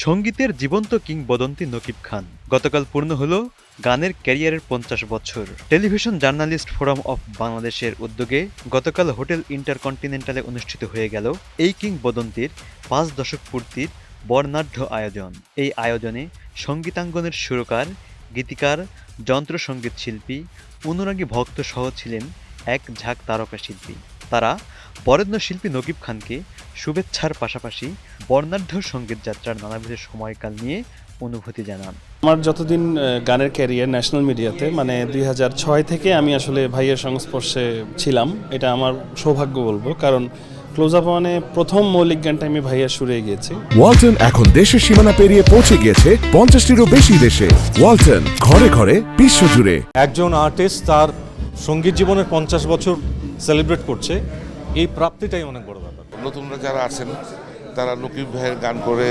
সঙ্গীতের জীবন্ত কিংবদন্তি নকিব খান। গতকাল পূর্ণ হলো গানের ক্যারিয়ারের পঞ্চাশ বছর। টেলিভিশন জার্নালিস্ট ফোরাম অফ বাংলাদেশের উদ্যোগে গতকাল হোটেল ইন্টারকন্টিনেন্টালে অনুষ্ঠিত হয়ে গেল এই কিংবদন্তির পাঁচ দশক পূর্তির বর্ণাঢ্য আয়োজন। এই আয়োজনে সঙ্গীতাঙ্গনের সুরকার, গীতিকার, যন্ত্রসঙ্গীত শিল্পী, অনুরাগী ভক্ত সহ ছিলেন এক ঝাঁক তারকা শিল্পী। তারা বরেণ্য শিল্পী নকিব খানকে শুভেচ্ছার পাশাপাশি বর্ণাঢ্য সংগীত যাত্রার নানাবিধ সময়কাল নিয়ে অনুভূতি জানান। আমার যতদিন গানের ক্যারিয়ার ন্যাশনাল মিডিয়াতে মানে দুই ছয় থেকে আমি আসলে ভাইয়ের সংস্পর্শে ছিলাম এটা আমার সৌভাগ্য বলব। কারণ ক্লোজ আপ মানে প্রথম মৌলিক গানটা আমি ভাইয়ার সুরে গিয়েছি। ওয়ালটন এখন দেশের সীমানা পেরিয়ে পৌঁছে গিয়েছে পঞ্চাশটিরও বেশি দেশে। ওয়ালটন ঘরে ঘরে বিশ্বজুড়ে একজন আর্টিস্ট তার সংগীত জীবনের পঞ্চাশ বছর সেলিব্রেট করছে। এই প্রাপ্তিটাই অনেক বড় ব্যাপার। নতুনরা যারা আছেন তারা নকিব ভাইয়ের গান করে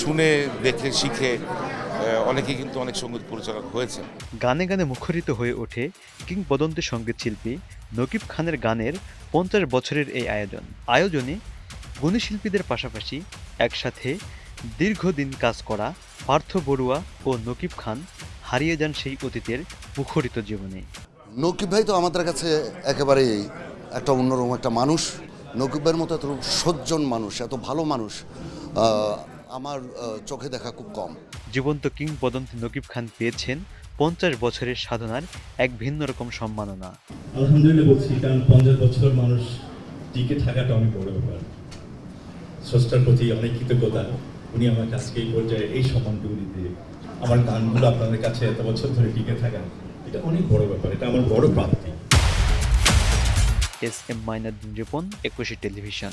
শুনে দেখে শিখে আহ, অনেকেই কিন্তু অনেক সংগীত পরিচালক হয়েছে গানে গানে মুখরিত হয়ে ওঠে কিংবদন্তি সংগীত শিল্পী নকিব খানের গানের পঞ্চাশ বছরের এই আয়োজন। আয়োজনে গুণী শিল্পীদের পাশাপাশি একসাথে দীর্ঘদিন কাজ করা পার্থ বড়ুয়া ও নকিব খান হারিয়ে যান সেই অতীতের মুখরিত জীবনে। নকিব ভাই তো আমাদের কাছে একেবারেই একটা অন্যরকম একটা মানুষ নকিবের মতো এত সজ্জন মানুষ এত ভালো মানুষ আমার চোখে দেখা খুব কম। জীবন্ত কিংবদন্তি নকিব খান পেয়েছেন পঞ্চাশ বছরের সাধনার এক ভিন্ন রকম সম্মাননা। আলহামদুলিল্লাহ বলছি কারণ পঞ্চাশ বছর মানুষ টিকে থাকাটা অনেক বড় ব্যাপার। স্রষ্টার প্রতি অনেক কৃতজ্ঞতা। উনি আমাকে আজকে এই পর্যায়ে এই সম্মানটুকু দিতে আমার গানগুলো আপনাদের কাছে এত বছর ধরে টিকে থাকা এটা অনেক বড় ব্যাপার এটা আমার বড় প্রাপ্তি। S M Mainuddin Ripon Ekushey television.